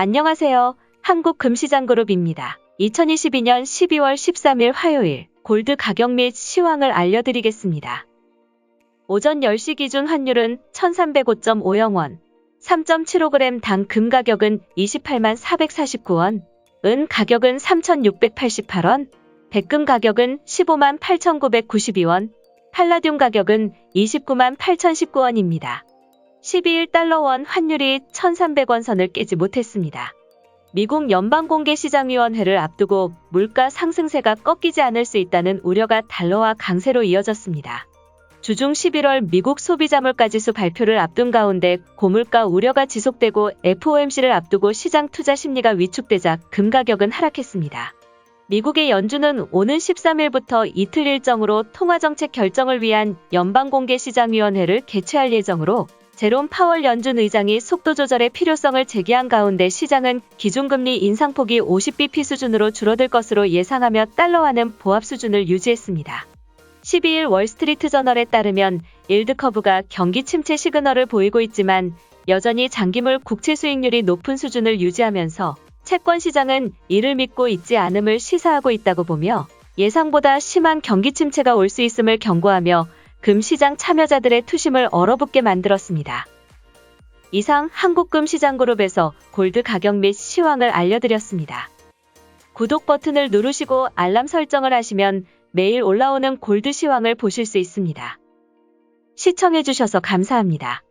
안녕하세요. 한국금시장그룹입니다. 2022년 12월 13일 화요일 골드 가격 및 시황을 알려드리겠습니다. 오전 10시 기준 환율은 1305.50원, 3.75g 당 금 가격은 28만 449원, 은 가격은 3,688원, 백금 가격은 15만 8,992원, 팔라듐 가격은 29만 8,019원입니다. 12일 달러원 환율이 1,300원 선을 깨지 못했습니다. 미국 연방공개시장위원회를 앞두고 물가 상승세가 꺾이지 않을 수 있다는 우려가 달러와 강세로 이어졌습니다. 주중 11월 미국 소비자 물가지수 발표를 앞둔 가운데 고물가 우려가 지속되고 FOMC를 앞두고 시장 투자 심리가 위축되자 금 가격은 하락했습니다. 미국의 연준은 오는 13일부터 이틀 일정으로 통화정책 결정을 위한 연방공개시장위원회를 개최할 예정으로 제롬 파월 연준 의장이 속도 조절의 필요성을 제기한 가운데 시장은 기준금리 인상폭이 50bp 수준으로 줄어들 것으로 예상하며 달러와는 보합 수준을 유지했습니다. 12일 월스트리트 저널에 따르면 일드 커브가 경기 침체 시그널을 보이고 있지만 여전히 장기물 국채 수익률이 높은 수준을 유지하면서 채권 시장은 이를 믿고 있지 않음을 시사하고 있다고 보며 예상보다 심한 경기 침체가 올 수 있음을 경고하며 금시장 참여자들의 투심을 얼어붙게 만들었습니다. 이상 한국금시장그룹에서 골드 가격 및 시황을 알려드렸습니다. 구독 버튼을 누르시고 알람 설정을 하시면 매일 올라오는 골드 시황을 보실 수 있습니다. 시청해주셔서 감사합니다.